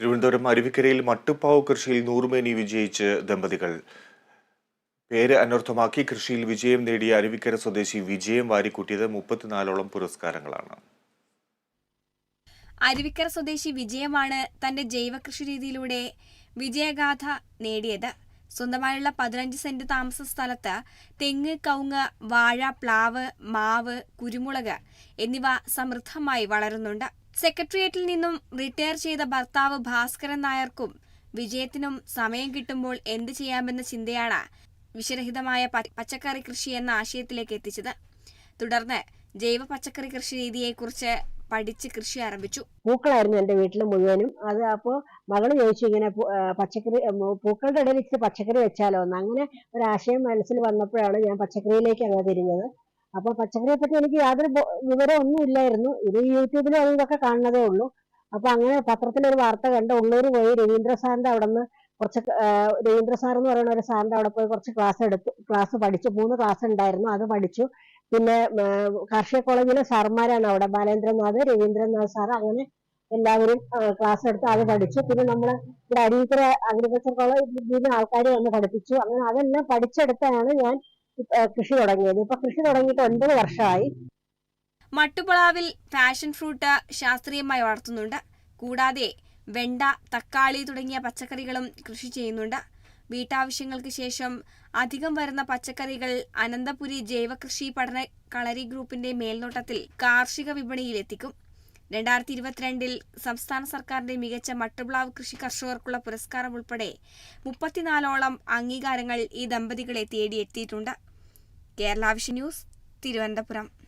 തിരുവനന്തപുരം അരുവിക്കരയിൽ മട്ടുപ്പാവ് കൃഷിയിൽ നൂറുമേനി വിജയിച്ച് ദമ്പതികൾ. പേര് അനർത്ഥമാക്കി കൃഷിയിൽ വിജയം നേടിയ അരുവിക്കര സ്വദേശി വിജയം വാരിക്കൂട്ടിയത് മുപ്പത്തിനാലോളം പുരസ്കാരങ്ങളാണ്. അരുവിക്കര സ്വദേശി വിജയമാണ് തന്റെ ജൈവ കൃഷി രീതിയിലൂടെ വിജയഗാഥ നേടിയത്. സ്വന്തമായുള്ള പതിനഞ്ച് സെന്റ് താമസ സ്ഥലത്ത് തെങ്ങ് കവുങ്ങ് വാഴ പ്ലാവ് മാവ് കുരുമുളക് എന്നിവ സമൃദ്ധമായി വളരുന്നുണ്ട്. സെക്രട്ടേറിയറ്റിൽ നിന്നും റിട്ടയർ ചെയ്ത ഭർത്താവ് ഭാസ്കരൻ നായർക്കും വിജയത്തിനും സമയം കിട്ടുമ്പോൾ എന്ത് ചെയ്യാമെന്ന ചിന്തയാണ് വിഷരഹിതമായ പച്ചക്കറി കൃഷി എന്ന ആശയത്തിലേക്ക് എത്തിച്ചത്. തുടർന്ന് ജൈവ പച്ചക്കറി കൃഷി രീതിയെക്കുറിച്ച് പഠിച്ച് കൃഷി ആരംഭിച്ചു. പൂക്കളായിരുന്നു എന്റെ വീട്ടിൽ മുഴുവനും. അത് അപ്പോൾ മകൾ ചോദിച്ചു ഇങ്ങനെ പച്ചക്കറി പൂക്കളുടെ ഇടയിൽ ഇച്ചിരി പച്ചക്കറി വെച്ചാലോ എന്ന്. അങ്ങനെ ഒരു ആശയം മനസ്സിൽ വന്നപ്പോഴാണ് ഞാൻ പച്ചക്കറിയിലേക്ക് അങ്ങനെ തിരിഞ്ഞത്. അപ്പോൾ പച്ചക്കറിയെ പറ്റി എനിക്ക് യാതൊരു വിവരം വിവരമൊന്നും ഇല്ലായിരുന്നു. ഇത് യൂട്യൂബിലും അതൊക്കെ കാണുന്നതേ ഉള്ളൂ. അപ്പൊ അങ്ങനെ പത്രത്തിലൊരു വാർത്ത കണ്ട് ഉള്ളൂർ പോയി രവീന്ദ്ര സാറിന്റെ അവിടെ നിന്ന് കുറച്ച് രവീന്ദ്ര സാർ എന്ന് പറയുന്ന ഒരു സാറിന്റെ അവിടെ പോയി കുറച്ച് ക്ലാസ് എടുത്തു. ക്ലാസ് പഠിച്ചു. മൂന്ന് ക്ലാസ് ഉണ്ടായിരുന്നു. അത് പഠിച്ചു. പിന്നെ കാർഷിക കോളേജിലെ സാർമാരാണ് അവിടെ. ബാലേന്ദ്രനാഥ് രവീന്ദ്രനാഥ് സാർ അങ്ങനെ എല്ലാവരും ക്ലാസ് എടുത്ത് അത് പഠിച്ചു. പിന്നെ നമ്മൾ ഇവിടെ അരീക്കര അഗ്രികൾച്ചർ കോളേജിൽ ആൾക്കാർ വന്ന് പഠിപ്പിച്ചു. അങ്ങനെ അതെല്ലാം പഠിച്ചെടുത്താണ് ഞാൻ കൃഷി തുടങ്ങിയത്. ഇപ്പൊ കൃഷി തുടങ്ങിയിട്ട് ഒൻപത് വർഷമായി. മട്ടുപളാവിൽ ഫാഷൻ ഫ്രൂട്ട് ശാസ്ത്രീയമായി വളർത്തുന്നുണ്ട്. കൂടാതെ വെണ്ട തക്കാളി തുടങ്ങിയ പച്ചക്കറികളും കൃഷി ചെയ്യുന്നുണ്ട്. വീട്ടാവശ്യങ്ങൾക്ക് ശേഷം അധികം വരുന്ന പച്ചക്കറികൾ അനന്തപുരി ജൈവകൃഷി പഠന കളരി ഗ്രൂപ്പിന്റെ മേൽനോട്ടത്തിൽ കാർഷിക വിപണിയിൽ എത്തിക്കും. രണ്ടായിരത്തി ഇരുപത്തിരണ്ടിൽ സംസ്ഥാന സർക്കാരിന്റെ മികച്ച മട്ടുപ്ലാവ് കൃഷി കർഷകർക്കുള്ള പുരസ്കാരം ഉൾപ്പെടെ മുപ്പത്തിനാലോളം അംഗീകാരങ്ങൾ ഈ ദമ്പതികളെ തേടിയെത്തിയിട്ടുണ്ട്. കേരളാവിഷ്യൂസ് തിരുവനന്തപുരം.